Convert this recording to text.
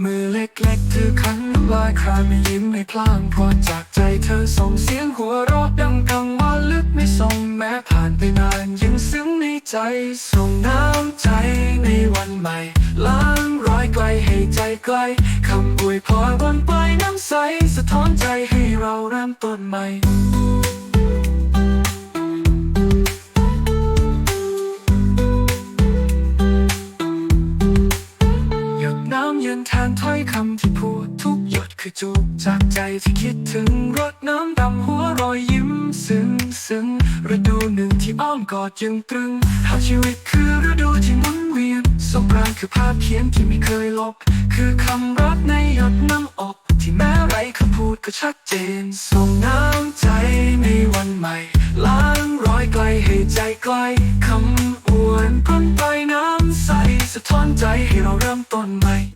มือเล็กๆถือขันน้ำลายครายไม่ยิ้มไม่พลางพรจากใจเธอส่งเสียงหัวเราะดังกังวานลึกไม่ส่งแม้ผ่านไปนานยังซึ้งในใจ ส่งน้ำใจในวันใหม่ ล้างรอยไกลให้ใจใกลคำอวยพรบนปลายน้ำใส สะท้อนใจให้เราเริ่มต้นใหม่ ย็นแทนถ้อยคำที่พูดทุกหยดคือจูบจากใจที่คิดถึงรดน้ำดำหัวรอยยิ้มซึ้งซึ้งฤดูหนึ่งที่อ้อมกอดยังตรึง หากชีวิตคือฤดูที่หมุนเวียนสงกรานคือภาพเขียนที่ไม่เคยลบ คือคำรักในหยดน้ำอบที่แม้ไรคำพูดก็ชัดเจนส่งน้ำใจในวันใหม่ ล้างรอยไกลให้ใจใกล้คำอวนพ้นไปน้ำใสสะท้อนใจให้เราเริ่มต้นใหม่